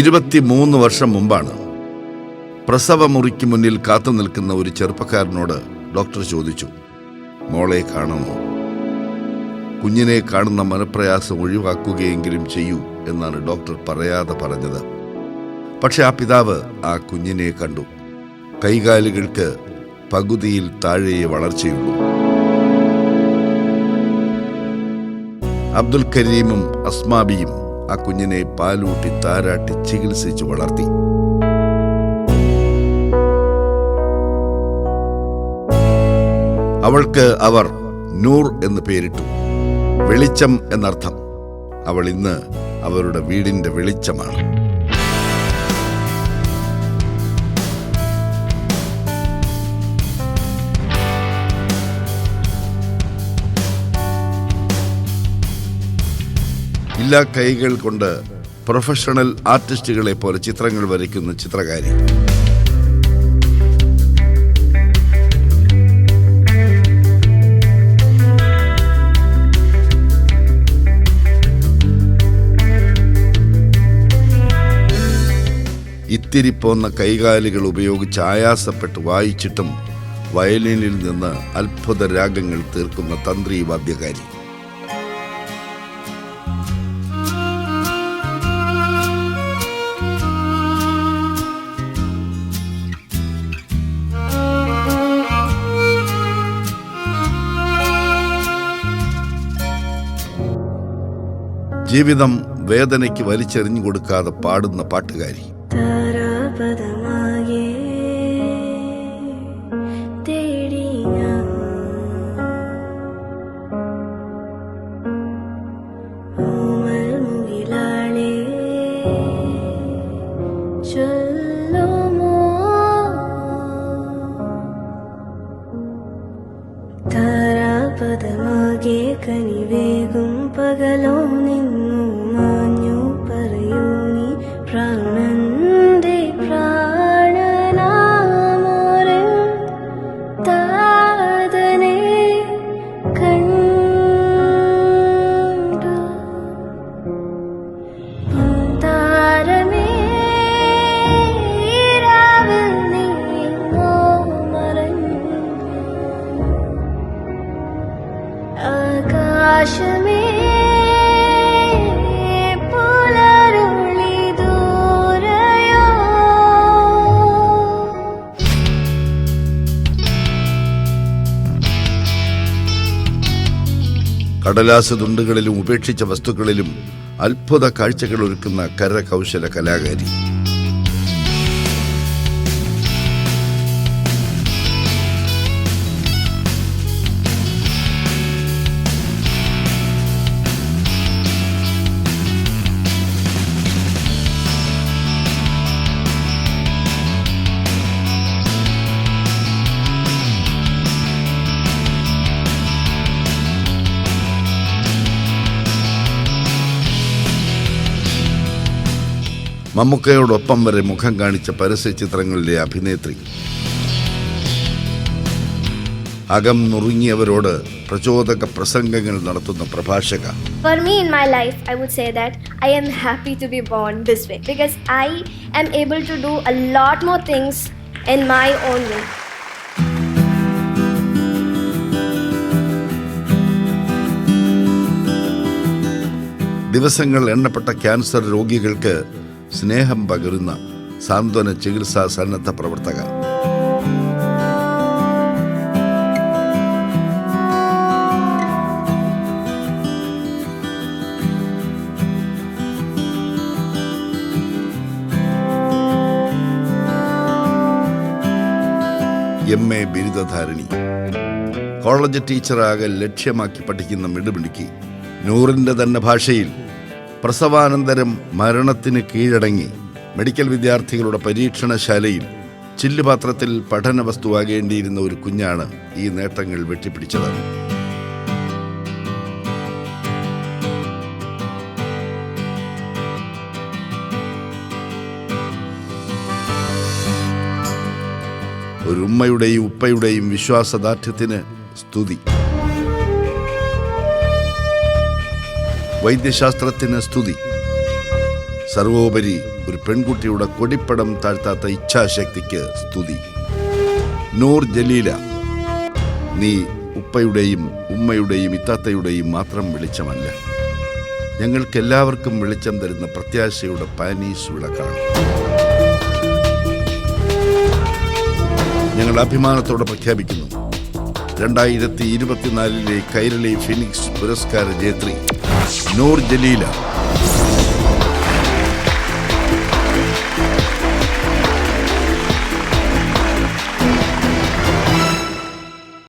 ഇരുപത്തിമൂന്ന് വർഷം മുമ്പാണ് പ്രസവമുറിക്ക് മുന്നിൽ കാത്തു നിൽക്കുന്ന ഒരു ചെറുപ്പക്കാരനോട് ഡോക്ടർ ചോദിച്ചു മോളെ കാണണോ കുഞ്ഞിനെ കാണുന്ന മനപ്രയാസം ഒഴിവാക്കുകയെങ്കിലും ചെയ്യൂ എന്നാണ് ഡോക്ടർ പറയാതെ പറഞ്ഞത്. പക്ഷെ ആ പിതാവ് ആ കുഞ്ഞിനെ കണ്ടു. കൈകാലുകൾക്ക് പകുതിയിൽ താഴെയെ വളർച്ചയുള്ളൂ. അബ്ദുൽ കരീമും അസ്മാബിയും ആ കുഞ്ഞിനെ പാലൂട്ടി താരാട്ടി ചികിത്സിച്ച് വളർത്തി. അവൾക്ക് അവർ നൂർ എന്ന് പേരിട്ടു. വെളിച്ചം എന്നർത്ഥം. അവൾ ഇന്ന് അവരുടെ വീടിന്റെ വെളിച്ചമാണ്. ഇല്ലാ കൈകൾ കൊണ്ട് പ്രൊഫഷണൽ ആർട്ടിസ്റ്റുകളെ പോലെ ചിത്രങ്ങൾ വരയ്ക്കുന്ന ചിത്രകാരി. ഇത്തിരി പോന്ന കൈകാലുകൾ ഉപയോഗിച്ച് ആയാസപ്പെട്ട് വായിച്ചിട്ടും വയലിനിൽ നിന്ന് അത്ഭുത രാഗങ്ങൾ തീർക്കുന്ന തന്ത്രി വാദ്യകാരി. ജീവിതം വേദനയ്ക്ക് വലിച്ചെറിഞ്ഞു കൊടുക്കാതെ പാടുന്ന പാട്ടുകാരി. താരാപദമാകെ കനിവേകും പകലോ കടലാസ് തുണ്ടുകളിലും ഉപേക്ഷിച്ച വസ്തുക്കളിലും അത്ഭുത കാഴ്ചകൾ ഒരുക്കുന്ന കരകൗശല കലാകാരി. മമ്മൂക്കയോടൊപ്പം വരെ മുഖം കാണിച്ച പരസ്യ ചിത്രങ്ങളിലെ അഭിനേത്രി അകം നുറുങ്ങിയവരോട് പ്രചോദക പ്രസംഗങ്ങൾ നടത്തുന്ന പ്രഭാഷക For me in my life, I would say that I am happy to be born this way because I am able to do a lot more things in my own way. ദിവസങ്ങൾ എണ്ണപ്പെട്ട cancer രോഗികൾക്ക് സ്നേഹം പകരുന്ന സാന്ത്വന ചികിത്സാ സന്നദ്ധ പ്രവർത്തക M A ബിരുദധാരിണി. College ടീച്ചറാകെ ലക്ഷ്യമാക്കി പഠിക്കുന്ന മിടുമിടുക്കി നൂറിന്റെ തന്നെ ഭാഷയിൽ പ്രസവാനന്തരം മരണത്തിന് കീഴടങ്ങി മെഡിക്കൽ വിദ്യാർത്ഥികളുടെ പരീക്ഷണശാലയിൽ ചില്ലുപാത്രത്തിൽ പഠന വസ്തുവാകേണ്ടിയിരുന്ന ഒരു കുഞ്ഞാണ് ഈ നേട്ടങ്ങൾ വെട്ടിപ്പിടിച്ചത്. ഒരു ഉമ്മയുടെയും ഉപ്പയുടെയും വിശ്വാസദാർഢ്യത്തിന് സ്തുതി. വൈദ്യശാസ്ത്രത്തിന് സ്തുതി. സർവോപരി ഒരു പെൺകുട്ടിയുടെ കൊടിപ്പടം താഴ്ത്താത്ത ഇച്ഛാശക്തിക്ക് സ്തുതി. നൂർ ജലീല നീ ഉപ്പയുടെയും ഉമ്മയുടെയും ഇത്താത്തയുടെയും മാത്രം വെളിച്ചമല്ല. ഞങ്ങൾക്കെല്ലാവർക്കും വെളിച്ചം തരുന്ന പ്രത്യാശയുടെ പാനീസ് വിളക്കാണ് ഞങ്ങൾ അഭിമാനത്തോടെ പ്രഖ്യാപിക്കുന്നു. രണ്ടായിരത്തി ഇരുപത്തിനാലിലെ കൈരളി ഫിനിക്സ് പുരസ്കാര ജേത്രി നൂർ ജലീല